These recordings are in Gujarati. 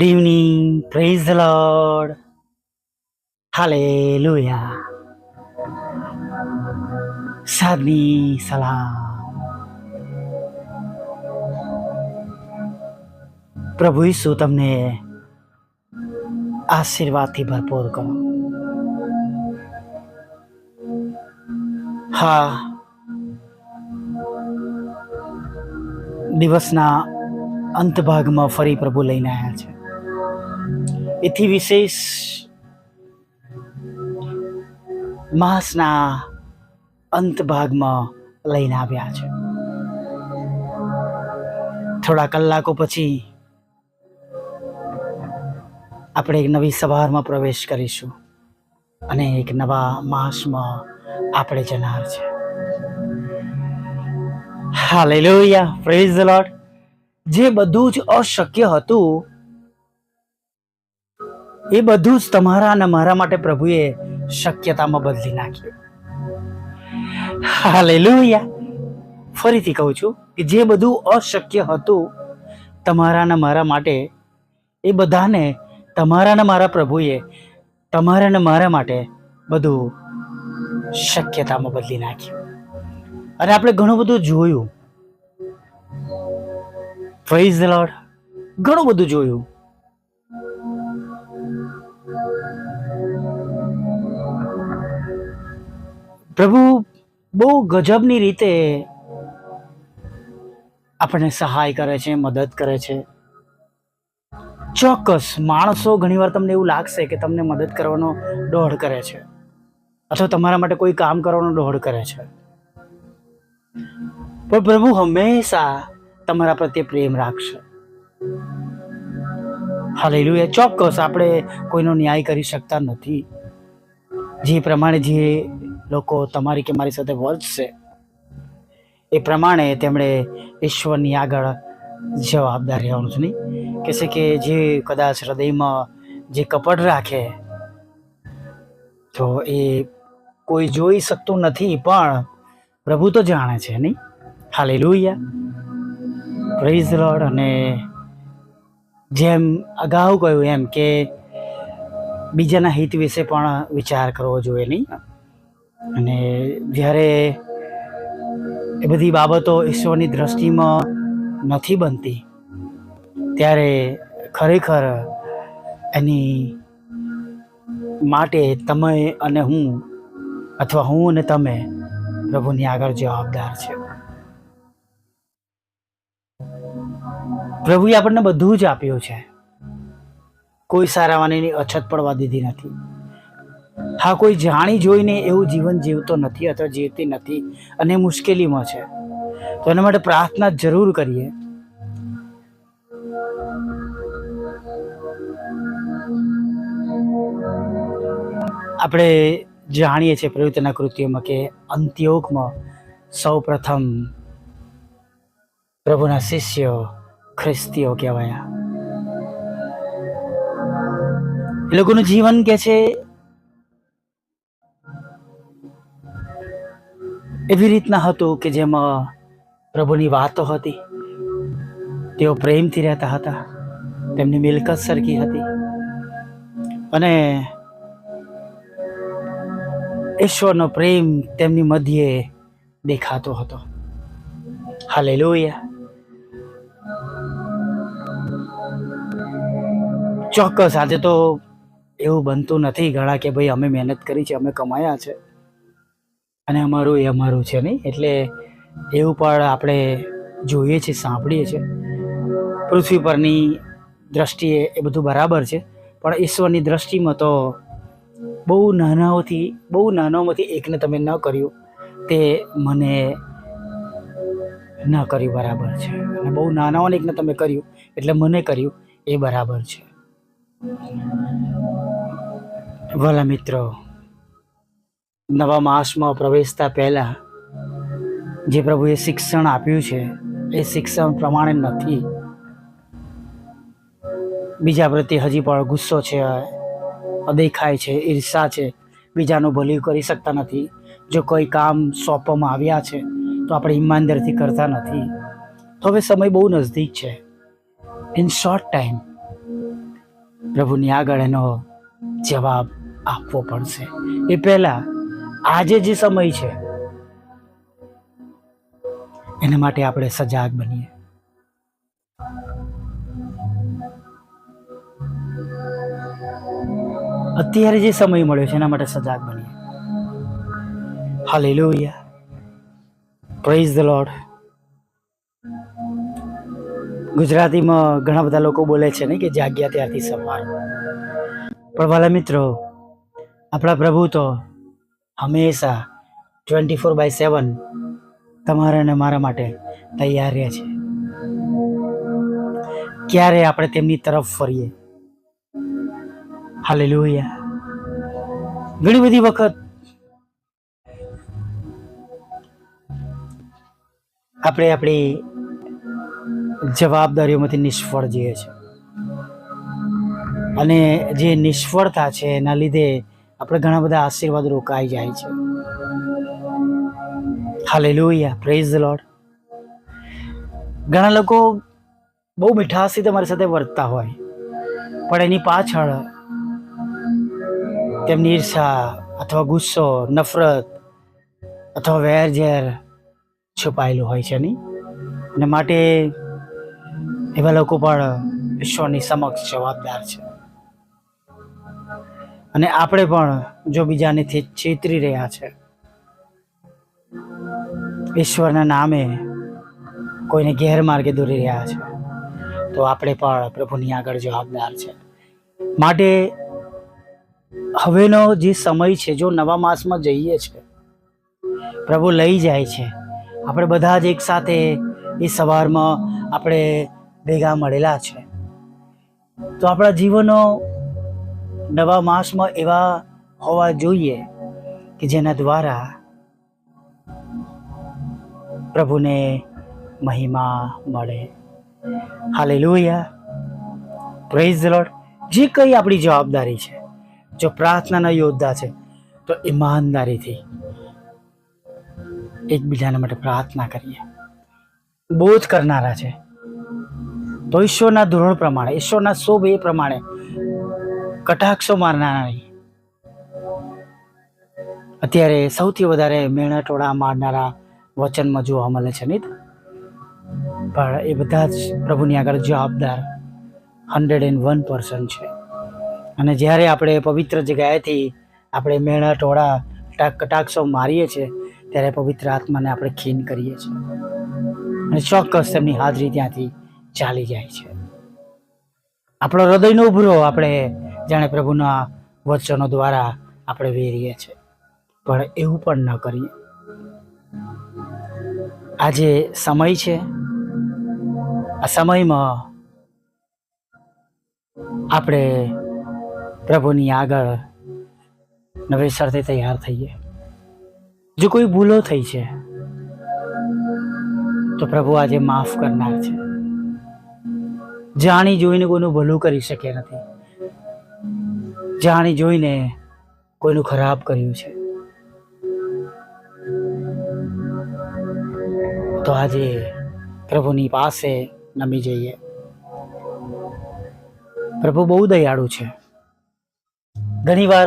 Evening. Praise the Lord. Hallelujah. સાદની સલામ પ્રભુ ઈસુ તમને આશીર્વાદથી ભરપૂર કરો હા દિવસના અંત ભાગમાં ફરી પ્રભુ લઈને આવ્યા છે. એથી વિશેષ માસના અંત ભાગમાં લઈને આવ્યા છે. થોડા કલાકો પછી આપણે એક નવી સવારમાં પ્રવેશ કરીશું અને એક નવા માસમાં આપણે જનાર છે. હાલેલુયા પ્રેઝ ધ લોર્ડ જે બધું જ અશક્ય હતું, એ બધું જ તમારા અને મારા માટે પ્રભુએ શક્યતામાં બદલી નાખ્યું. હાલેલુયા. ફરીથી કહું છું કે જે બધું અશક્ય હતું, તમારા અને મારા માટે, એ બધાને તમારા અને મારા પ્રભુએ, તમારા અને મારા માટે બધું શક્યતામાં બદલી નાખ્યું. અને આપણે ઘણું બધું જોયું. પ્રેઝ ધ લોર્ડ ઘણું બધું જોયું. પ્રભુ, બહુ ગજબની રીતે આપણને સહાય કરે છે, મદદ કરે છે. ચોક્કસ માણસો ઘણીવાર તમને એવું લાગશે કે તમને મદદ કરવાનો દોઢ કરે છે. અથવા તમારા માટે કોઈ કામ કરવાનો દોઢ કરે છે. પણ પ્રભુ, હંમેશા તમારા પ્રત્યે પ્રેમ રાખશે. હાલેલુયા. ચોક્કસ આપણે કોઈનો ન્યાય કરી શકતા નથી. જે પ્રમાણે જે લોકો તમારી કે મારી સાથે વર્તશે, એ પ્રમાણે તેમણે ઈશ્વરની આગળ જવાબદાર રહેવાનું છે નહીં? કે છે કે જે કદાચ હૃદયમાં જે કપટ રાખે, તો એ કોઈ જોઈ શકતું નથી, પણ પ્રભુ તો જાણે છે નહીં? હાલેલુયા. પ્રેઝ લોર્ડ અને જેમ અગાઉ કહ્યું એમ કે બીજાના હિત વિશે પણ વિચાર કરવો જોઈએ નહીં. અને જ્યારે એ બધી બાબતો ઈશ્વરની દ્રષ્ટિમાં નથી બનતી, ત્યારે ખરેખર એની માટે તમે અને હું, અથવા હું અને તમે પ્રભુની આગળ જવાબદાર છે. પ્રભુએ આપણને બધું જ આપ્યું છે. કોઈ સારાવાનીની અછત પડવા દીધી નથી. હા, કોઈ જાણી જોઈને એવું જીવન જીવતો નથી અથવા જીવતી નથી અને મુશ્કેલીમાં છે. તો એના માટે પ્રાર્થના જરૂર કરીએ. આપણે જાણીએ છીએ પ્રવૃત્તિના કૃત્યોમાં કે અંત્યોગમાં સૌ પ્રથમ પ્રભુના શિષ્યો ખ્રિસ્તીઓ કહેવાયા. એ લોકોનું જીવન કે છે, એવી રીતના હતું કે જેમાં પ્રભુની વાતો હતી. તેઓ પ્રેમથી રહેતા હતા. તેમની મિલકત સરખી હતી. અને ઈશ્વરનો પ્રેમ તેમની મધ્યે દેખાતો હતો. હાલેલુયા. ચોક્કસ, આજે તો એવું બનતું નથી ઘણા કે ભાઈ અમે મહેનત કરી છે, અમે કમાયા છે. અને અમારું એ અમારું છે નહીં, એટલે એવું પણ આપણે જોઈએ છીએ, સાંભળીએ છીએ. પૃથ્વી પરની દ્રષ્ટિએ એ બધું બરાબર છે, પણ ઈશ્વરની દ્રષ્ટિમાં તો બહુ નાનાઓથી, બહુ નાનાઓમાંથી એકને તમે ન કર્યું, તે મને ન કર્યું બરાબર છે. અને બહુ નાનાઓને એકને તમે કર્યું, એટલે મને કર્યું, એ બરાબર છે. વાલા મિત્રો, નવા માસમાં પ્રવેશતા પહેલાં જે પ્રભુએ શિક્ષણ આપ્યું છે, એ શિક્ષણ પ્રમાણે નથી. બીજા પ્રત્યે હજી પણ ગુસ્સો છે, અદેખાય છે, ઈર્ષા છે, બીજાનું ભલું કરી શકતા નથી. જો કોઈ કામ સોંપવામાં આવ્યા છે, તો આપણે ઈમાનદારથી કરતા નથી. હવે સમય બહુ નજદીક છે. ઇન શોર્ટ ટાઈમ પ્રભુની આગળ એનો જવાબ આપવો પડશે. એ પહેલા આજે જે સમય છે, એના માટે આપણે સજાગ બનીએ. અત્યારે જે સમય મળ્યો છે, એના માટે સજાગ બનીએ. હાલેલુયા પ્રેઝ ધ લોર્ડ ગુજરાતીમાં ઘણા બધા લોકો બોલે છે ને કે જાગ્યા ત્યારથી સવાર પણ વાલા મિત્રો, આપણા પ્રભુ તો હંમેશા ટ્વેન્ટી ફોર બાય સેવન તમારા અને મારા માટે તૈયાર રહે છે. ક્યારે આપણે તેમની તરફ ફરીએ? હાલે લોહિયા ઘણી બધી વખત આપણે આપણી જવાબદારીઓમાંથી નિષ્ફળ જઈએ છીએ. અને જે નિષ્ફળતા છે એના લીધે આપણે ઘણા બધા આશીર્વાદ રોકાઈ જાય છે. હાલેલુયા પ્રેઝ ધ લોર્ડ ઘણા લોકો બહુ મીઠાશથી તમારી સાથે વર્તતા હોય, પણ એની પાછળ તેમની ઈર્ષા અથવા ગુસ્સો, નફરત અથવા વેર ઝેર છુપાયેલું હોય છે નહીં અને માટે એવા લોકો પણ ઈશ્વરની સમક્ષ જવાબદાર છે. અને આપણે પણ જો બીજાને થે- છેતરી રહ્યા છે, ઈશ્વરના નામે કોઈને ગેરમાર્ગે દોરી રહ્યા છે, તો આપણે પણ પ્રભુની આગળ જવાબદાર છે. માટે હવેનો જે સમય છે, જો નવા માસમાં જઈએ છે, પ્રભુ લઈ જાય છે. આપણે બધા જ એક સાથે એ સવારમાં આપણે ભેગા મળેલા છે. તો આપણા જીવનો નવા માસમાં એવા હોવા જોઈએ કે જેના દ્વારા પ્રભુને મહિમા મળે. હાલેલુયા. પ્રેઝ લોર્ડ જે કંઈ આપણી જવાબદારી છે, જો પ્રાર્થનાના યોદ્ધા છે, તો ઈમાનદારીથી એકબીજાના માટે પ્રાર્થના કરીએ. બોધ કરનારા છે. તો ઈશ્વરના ધોરણ પ્રમાણે, ઈશ્વરના શોભ એ પ્રમાણે કટાક્ષો મારનારા નહીં અત્યારે સૌથી વધારે મેણા ટોળા મારનારા વચનમાં જોવા મળે છે, નહીં પણ એ બધા જ પ્રભુની આગળ જવાબદાર હંડ્રેડ એન્ડ વન પર્સન્ટ છે. અને જ્યારે આપણે પવિત્ર જગ્યાએથી આપણે મેણા ટોળા કટાક્ષો મારીએ છીએ, ત્યારે પવિત્ર આત્માને આપણે ખીન કરીએ છીએ. અને ચોક્કસ તેમની હાજરી ત્યાંથી ચાલી જાય છે. આપણો હૃદયનો ઉભરો આપણે જાણે પ્રભુના વચનો દ્વારા આપણે વેરીએ છીએ. પણ એવું પણ ન કરીએ. આજે સમય છે. આ સમયમાં આપણે પ્રભુની આગળ નવેસરથી તૈયાર થઈએ. જો કોઈ ભૂલો થઈ છે, તો પ્રભુ આજે માફ કરનાર છે. જાણી જોઈને કોઈનું ભલું કરી શકે નથી. જાણી જોઈને કોઈનું ખરાબ કર્યું છે. તો આજે પ્રભુની પાસે નમી જઈએ. પ્રભુ બહુ દયાળુ છે. ઘણીવાર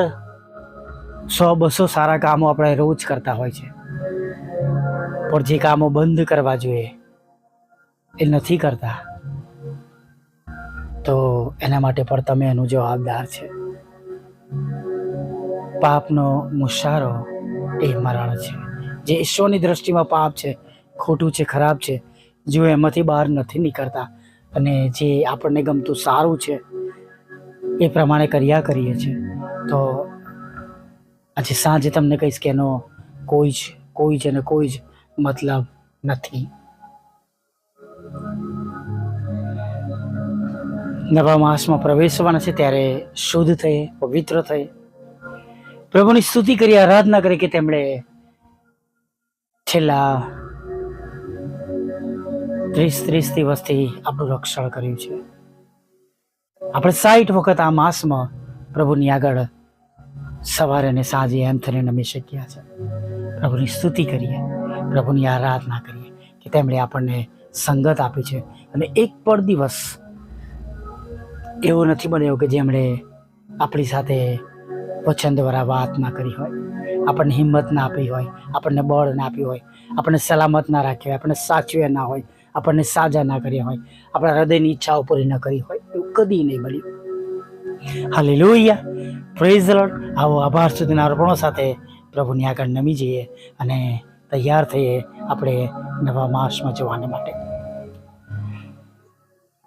સો બસો સારા કામો આપણે રોજ કરતા હોય છે. પણ જે કામો બંધ કરવા જોઈએ, એ નથી કરતા. એના માટે પણ તમે એનું જવાબદાર છે. પાપનો મુશારો એ મરણ છે. જે ઈશ્વરની દ્રષ્ટિમાં પાપ છે, ખોટું છે, ખરાબ છે જો એમાંથી બહાર નથી નીકળતા અને જે આપણને ગમતું સારું છે, એ પ્રમાણે કર્યા કરીએ છીએ. તો આજે સાંજે તમને કહીશ કે એનો કોઈ જ કોઈ જ અને કોઈ જ મતલબ નથી. નવા માસમાં પ્રવેશવાના છે ત્યારે શુદ્ધ થઈ, પવિત્ર થઈ. પ્રભુની સ્તુતિ કરી, આરાધના કરી કે તેમણે છેલ્લા ત્રીસ ત્રીસ દિવસથી આપણું રક્ષણ કર્યું છે. આપણે સાઠ વખત આ માસમાં પ્રભુની આગળ સવારે અને સાંજે એમ થઈને નમી શક્યા છે. પ્રભુની સ્તુતિ કરીએ, પ્રભુની આરાધના કરીએ કે તેમણે આપણને સંગત આપી છે અને એક પણ દિવસ એવું નથી બન્યો કે જેમણે આપણી સાથે વચન દ્વારા વાત ના કરી હોય. આપણને હિંમત ના આપી હોય, આપણને બળ ના આપી હોય, આપણને સલામત ના રાખ્યા હોય, આપણને સાચવ્યા ના હોય, આપણને સાજા ના કર્યા હોય, આપણા હૃદયની ઈચ્છાઓ પૂરી ન કરી હોય, એવું કદી નહીં બન્યું. હાલેલુયા. પ્રેઝ લોર્ડ આવો આભાર સુધીના અર્પણો સાથે પ્રભુની આગળ નમી જઈએ અને તૈયાર થઈએ આપણે નવા માસમાં જવાને માટે.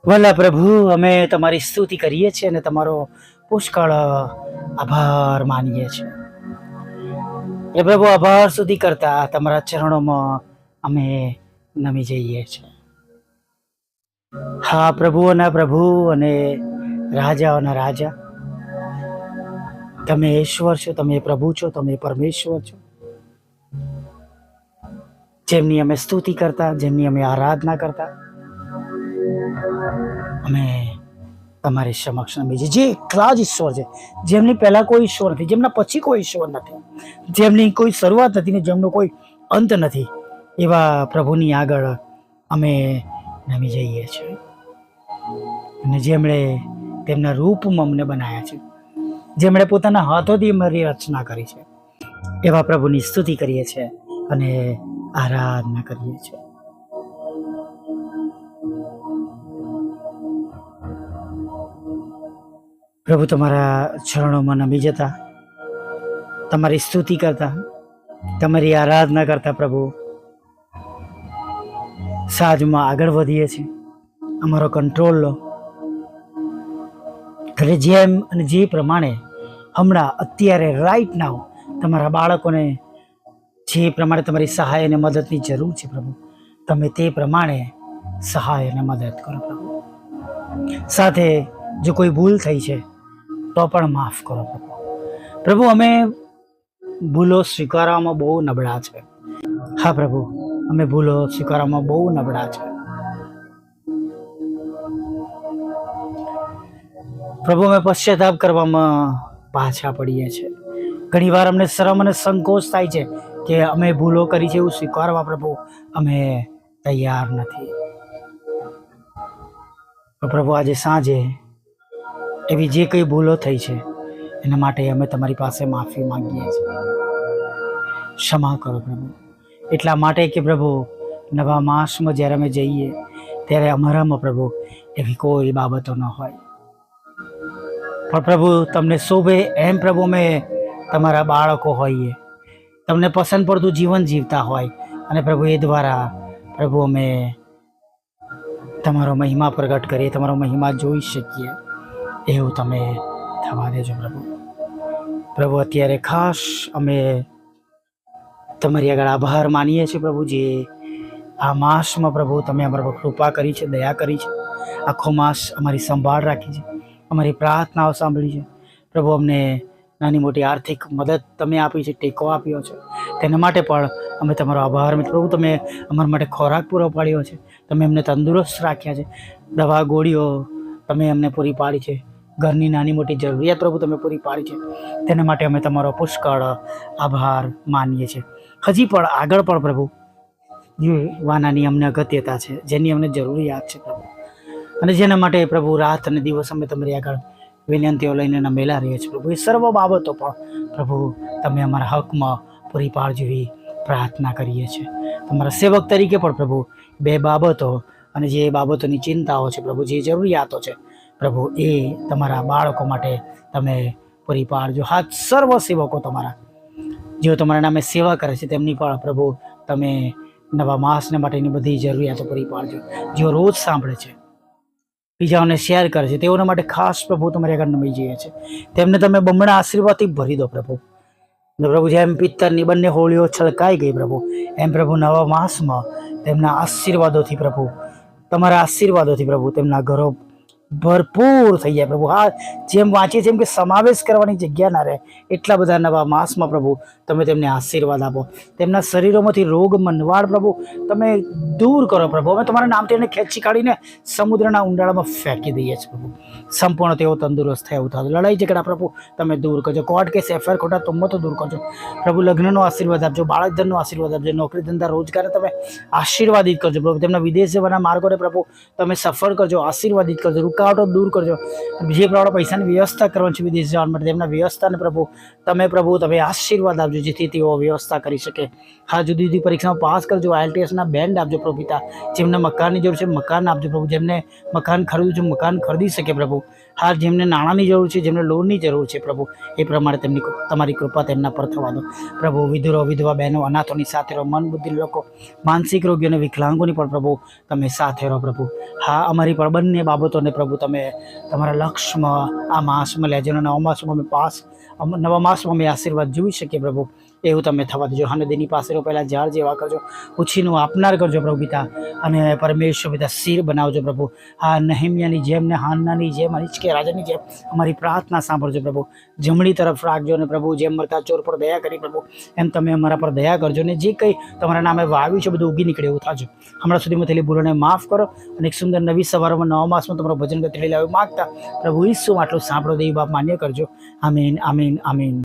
વલ્લા પ્રભુ, અમે તમારી સ્તુતિ કરીએ છીએ અને તમારો પુષ્કળ આભાર માનીએ છીએ. એ પ્રભુ, આભાર સુધી કરતા તમારા ચરણોમાં અમે નમી જઈએ છીએ. હા પ્રભુઓના પ્રભુ અને રાજાઓના રાજા, તમે ઈશ્વર છો, તમે પ્રભુ છો, તમે પરમેશ્વર છો. જેમની અમે સ્તુતિ કરતા, જેમની અમે આરાધના કરતા અમે તમારી સમક્ષ નમી છે જે એકલા જ ઈશ્વર છે, જેમની પહેલાં કોઈ ઈશ્વર નથી, જેમના પછી કોઈ ઈશ્વર નથી, જેમની કોઈ શરૂઆત નથી ને જેમનો કોઈ અંત નથી, એવા પ્રભુની આગળ અમે નમી જઈએ છીએ. અને જેમણે તેમના રૂપમાં અમને બનાવ્યા છે, જેમણે પોતાના હાથોથી અમારી રચના કરી છે, એવા પ્રભુની સ્તુતિ કરીએ છીએ અને આરાધના કરીએ છીએ. પ્રભુ તમારા ચરણોમાં નમી જતા, તમારી સ્તુતિ કરતા, તમારી આરાધના કરતા પ્રભુ સાજમાં આગળ વધીએ છીએ. અમારો કંટ્રોલ લો. ઘરે જેમ અને જે પ્રમાણે હમણાં અત્યારે રાઈટ નાવ તમારા બાળકોને જે પ્રમાણે તમારી સહાય અને મદદની જરૂર છે પ્રભુ, તમે તે પ્રમાણે સહાય અને મદદ કરો પ્રભુ. સાથે જો કોઈ ભૂલ થઈ છે તો પણ માફ કરો પ્રભુ. પ્રભુ, અમે ભૂલો સ્વીકારવામાં બહુ નબળા છે. હા પ્રભુ, અમે ભૂલો સ્વીકારવામાં બહુ નબળા છે. પ્રભુ, અમે પશ્ચાતાપ કરવામાં પાછા પડીએ છીએ. ઘણીવાર અમને શરમ અને સંકોચ થાય છે કે અમે ભૂલો કરી છે એવું સ્વીકારવા પ્રભુ, અમે તૈયાર નથી. પ્રભુ, આજે સાંજે એવી જે કંઈ ભૂલો થઈ છે, એના માટે અમે તમારી પાસે માફી માંગીએ છીએ. ક્ષમા કરો પ્રભુ. એટલા માટે કે પ્રભુ, નવા માસમાં જ્યારે અમે જઈએ, ત્યારે અમારામાં પ્રભુ એવી કોઈ બાબતો ન હોય. પણ પ્રભુ, તમને શોભે એમ પ્રભુ અમે તમારા બાળકો હોઈએ. તમને પસંદ પડતું જીવન જીવતા હોય અને પ્રભુ એ દ્વારા પ્રભુ અમે તમારો મહિમા પ્રગટ કરીએ, તમારો મહિમા જોઈ શકીએ. એવું તમે થવા દેજો પ્રભુ. પ્રભુ, અત્યારે ખાસ અમે તમારી આગળ આભાર માનીએ છીએ પ્રભુ, જે આ માસમાં પ્રભુ તમે અમારા કૃપા કરી છે, દયા કરી છે. આખો માસ અમારી સંભાળ રાખી છે, અમારી પ્રાર્થનાઓ સાંભળી છે. પ્રભુ, અમને નાની મોટી આર્થિક મદદ તમે આપી છે, ટેકો આપ્યો છે. તેના માટે પણ અમે તમારો આભાર. પ્રભુ, તમે અમારા માટે ખોરાક પૂરો પાડ્યો છે. તમે અમને તંદુરસ્ત રાખ્યા છે. દવા ગોળીઓ તમે અમને પૂરી પાડી છે. ઘરની નાની મોટી જરૂરિયાત પ્રભુ તમે પૂરી પાડી છે. તેના માટે અમે તમારો પુષ્કળ આભાર માનીએ છીએ. હજી પણ આગળ પણ પ્રભુ જે વાનાની અમને અગત્યતા છે, જેની અમને જરૂરિયાત છે પ્રભુ. અને જેના માટે પ્રભુ રાત અને દિવસ અમે તમારી આગળ વિનંતીઓ લઈને મેલા રહીએ છીએ પ્રભુ. એ સર્વ બાબતો પણ પ્રભુ તમે અમારા હકમાં પૂરી પાડજો એવી પ્રાર્થના કરીએ છીએ. તમારા સેવક તરીકે પણ પ્રભુ બે બાબતો અને જે બાબતોની ચિંતાઓ છે પ્રભુ, જે જરૂરિયાતો છે પ્રભુ, એ તમારા બાળકો માટે તમે પૂરી પાડજો. હા સર્વ સેવકો તમારા. જેઓ તમારા નામે સેવા કરે છે, તેમની પણ પ્રભુ, તમે નવા માસને માટેની બધી જરૂરિયાતો પૂરી પાડજો. જેઓ રોજ સાંભળે છે, બીજાઓને શેર કરે છે, તેઓના માટે ખાસ પ્રભુ તમારી આગળ નમી જઈએ છે તેમને તમે બમણા આશીર્વાદથી ભરી દો પ્રભુ. પ્રભુ, જેમ પિત્તરની બંને હોળીઓ છલકાઈ ગઈ પ્રભુ, એમ પ્રભુ નવા માસમાં તેમના આશીર્વાદોથી પ્રભુ, તમારા આશીર્વાદોથી પ્રભુ તેમના ઘરો ભરપૂર થઈ જાય પ્રભુ. હા, જેમ વાંચીએ છીએ એમ કે સમાવેશ કરવાની જગ્યા ના રહે એટલા બધા નવા માસમાં પ્રભુ, તમે તેમને આશીર્વાદ આપો. તેમના શરીરોમાંથી રોગ મનવાડ પ્રભુ, તમે દૂર કરો પ્રભુ. અમે તમારા નામથી એને ખેંચી કાઢીને સમુદ્રના ઉંડાળામાં ફેંકી દઈએ છીએ પ્રભુ. સંપૂર્ણ તેઓ તંદુરસ્ત થાય એવું થતું લડાઈ ઝઘડા પ્રભુ, તમે દૂર કરજો. કોર્ટ કેસ, એફઆઈઆર, ખોટા તુમ્મો તો દૂર કરજો. પ્રભુ, લગ્નનો આશીર્વાદ આપજો બાળક ધનનો આશીર્વાદ આપજો, નોકરી ધંધા, રોજગાર, તમે આશીર્વાદિત કરજો પ્રભુ. તેમના વિદેશ જવાના માર્ગોને પ્રભુ. તમે સફળ કરજો, આશીર્વાદિત કરજો. રૂકા રોકાવટો દૂર કરજો. જે પ્રમાણે પૈસાની વ્યવસ્થા કરવાની છે વિદેશ જવા માટે તેમના વ્યવસ્થાને પ્રભુ, તમે પ્રભુ, તમે આશીર્વાદ આપજો જેથી તેઓ વ્યવસ્થા કરી શકે. હા, જુદી જુદી પરીક્ષામાં પાસ કરજો. આઈએલટીએસના બેન્ડ આપજો પ્રભુ પિતા. જેમને મકાનની જરૂર છે, મકાન આપજો પ્રભુ. જેમને મકાન ખરીદવું છે, મકાન ખરીદી શકે પ્રભુ. હા, જેમને નાણાંની જરૂર છે, જેમને લોનની જરૂર છે, પ્રભુ, એ પ્રમાણે તેમની તમારી કૃપા તેમના પર થવા દો. પ્રભુ, વિધુરો, વિધવા બહેનો, અનાથોની સાથે રહો મન બુદ્ધિ લોકો, માનસિક રોગીઓ અને વિકલાંગોની પણ પ્રભુ, તમે સાથે રહો, પ્રભુ. હા, અમારી પણ બંને બાબતોને પ્રભુ, તમે તમારા લક્ષ્યમાં આ માસમાં લેજો અને નવા માસમાં અમે પાસ નવા માસમાં અમે આશીર્વાદ જોઈ શકીએ, પ્રભુ. એવું તમે થવા દેજો. અને દેની પાસે પહેલાં ઝાડ જેવા કરજો. ઉછીનું આપનાર કરજો પ્રભુ પિતા. અને પરમેશ્વર પિતા, શિર બનાવજો પ્રભુ. આ નહેમિયાની જેમ ને હાનનાની જેમ અનિચકે રાજાની જેમ અમારી પ્રાર્થના સાંભળજો પ્રભુ. જમણી તરફ રાખજો અને પ્રભુ, જેમ મરતા ચોર પર દયા કરી પ્રભુ, એમ તમે અમારા પર દયા કરજો. ને જે કંઈ તમારા નામે વાવ્યું છે, બધું ઉગી નીકળે એવું થાજો હમણાં સુધીમાં થયેલી ભૂલોને માફ કરો. અને એક સુંદર નવી સવારમાં નવા માસમાં તમારું ભજન ગતિ લાવી માગતા પ્રભુ ઈસુ આટલું સાંભળો, દેવી બાપ માન્ય કરજો. આમીન આમીન આમીન.